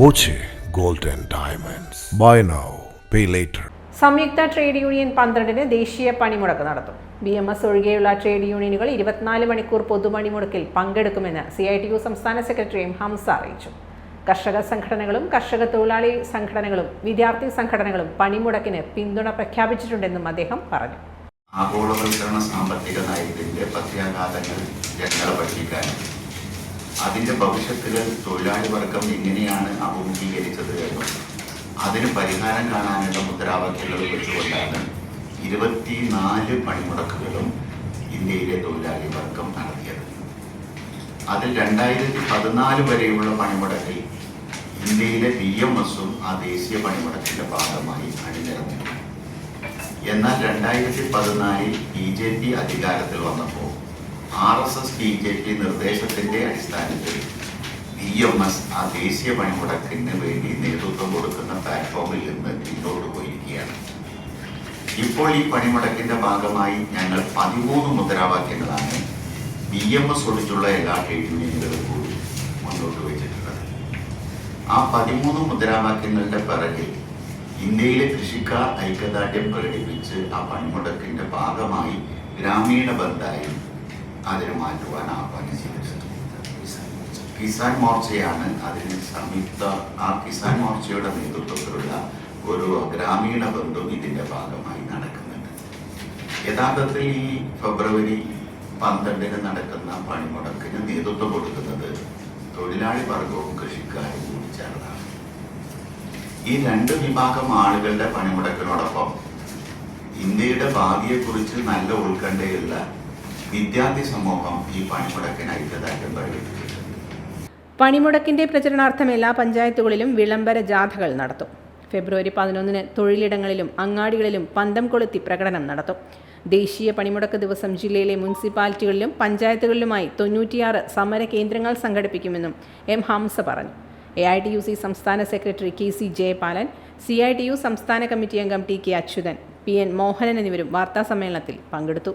Boche gold and diamonds. Buy now pay later സംയുക്ത trade union പന്ത്രണ്ടിന് ദേശീയ പണിമുടക്ക് നടത്തും. ബി എം എസ് ഒഴികെയുള്ള ട്രേഡ് യൂണിയനുകൾ ഇരുപത്തിനാല് മണിക്കൂർ പൊതുപണിമുടക്കിൽ പങ്കെടുക്കുമെന്ന് സി ഐ ടി യു സംസ്ഥാന സെക്രട്ടറി എം ഹംസ അറിയിച്ചു. കർഷക സംഘടനകളും കർഷക തൊഴിലാളി സംഘടനകളും വിദ്യാർത്ഥി സംഘടനകളും പണിമുടക്കിന് പിന്തുണ പ്രഖ്യാപിച്ചിട്ടുണ്ടെന്നും അദ്ദേഹം പറഞ്ഞു. ആഗോളവൽക്കരണ സാമ്പത്തിക നയത്തിന്റെ പ്രത്യാഘാതങ്ങൾ ജനങ്ങളെ പഠിക്കാനും അതിന്റെ ഭവിഷ്യത്തിൽ തൊഴിലാളി വർഗം എങ്ങനെയാണ് അഭിമുഖീകരിച്ചത് എന്നും അതിന് പരിഹാരം കാണാനുള്ള മുദ്രാവാക്യങ്ങൾ വെച്ചുകൊണ്ടാണ് ഇരുപത്തിനാല് പണിമുടക്കുകളും ഇന്ത്യയിലെ തൊഴിലാളി വർഗം നടത്തിയത്. അതിൽ രണ്ടായിരത്തി പതിനാല് വരെയുള്ള പണിമുടക്കിൽ ഇന്ത്യയിലെ ബി എം എസും ആ ദേശീയ പണിമുടക്കിന്റെ ഭാഗമായി അണിനിരന്നിരുന്നു. എന്നാൽ രണ്ടായിരത്തി പതിനാലിൽ ബി ജെ പി അധികാരത്തിൽ വന്നപ്പോൾ R S S B J P നിർദ്ദേശത്തിന്റെ അടിസ്ഥാനത്തിൽ ബി എം എസ് ആ ദേശീയ പണിമുടക്കിന് വേണ്ടി നേതൃത്വം കൊടുക്കുന്ന പ്ലാറ്റ്ഫോമിൽ നിന്ന് പിന്നോട്ട് പോയിരിക്കുകയാണ്. ഇപ്പോൾ ഈ പണിമുടക്കിന്റെ ഭാഗമായി ഞങ്ങൾ പതിമൂന്ന് മുദ്രാവാക്യങ്ങളാണ് ബി എം എസ് ഒഴിച്ചുള്ള എല്ലാ ട്രേഡ് യൂണിയനുകളും കൂടി മുന്നോട്ട് വെച്ചിട്ടുള്ളത്. ആ പതിമൂന്ന് മുദ്രാവാക്യങ്ങളുടെ പിറകിൽ ഇന്ത്യയിലെ കൃഷിക്കാർ ഐക്യദാർഢ്യം പ്രകടിപ്പിച്ച് ആ പണിമുടക്കിന്റെ ഭാഗമായി ഗ്രാമീണ ബന്ധായി അതിന് മാറ്റുവാൻ ആഹ്വാനം ചെയ്തിട്ടുണ്ട്. കിസാൻ മോർച്ചയാണ് അതിന് സംയുക്ത ആ കിസാൻ മോർച്ചയുടെ നേതൃത്വത്തിലുള്ള ഒരു ഗ്രാമീണ ബന്ധം ഇതിന്റെ ഭാഗമായി നടക്കുന്നുണ്ട്. യഥാർത്ഥത്തിൽ ഈ ഫെബ്രുവരി പന്ത്രണ്ടിന് നടക്കുന്ന പണിമുടക്കിന് നേതൃത്വം കൊടുക്കുന്നത് തൊഴിലാളി വർഗവും കൃഷിക്കാരും കൂടി ചേർന്നാണ്. ഈ രണ്ട് വിഭാഗം ആളുകളുടെ പണിമുടക്കിനോടൊപ്പം ഇന്ത്യയുടെ ഭാവിയെക്കുറിച്ച് നല്ല ഉത്കണ്ഠയുള്ള വിദ്യാർത്ഥി സമൂഹം ഈ പണിമുടക്കിന് ഐക്യദാർഢ്യം പ്രകടിപ്പിച്ചിട്ടുണ്ട്. പണിമുടക്കിന്റെ പ്രചരണാർത്ഥം എല്ലാ പഞ്ചായത്തുകളിലും വിളംബര ജാഥകൾ നടത്തും. ഫെബ്രുവരി പതിനൊന്നിന് തൊഴിലിടങ്ങളിലും അങ്ങാടികളിലും പന്തം കൊളുത്തി പ്രകടനം നടത്തും. ദേശീയ പണിമുടക്ക് ദിവസം ജില്ലയിലെ മുനിസിപ്പാലിറ്റികളിലും പഞ്ചായത്തുകളിലുമായി തൊണ്ണൂറ്റിയാറ് സമര കേന്ദ്രങ്ങൾ സംഘടിപ്പിക്കുമെന്നും എം ഹംസ പറഞ്ഞു. A I T U C സംസ്ഥാന secretary K C Jayapalan C I T U സംസ്ഥാന കമ്മിറ്റി അംഗം T K Achuthan P N Mohanan എന്നിവരും വാർത്താസമ്മേളനത്തിൽ പങ്കെടുത്തു.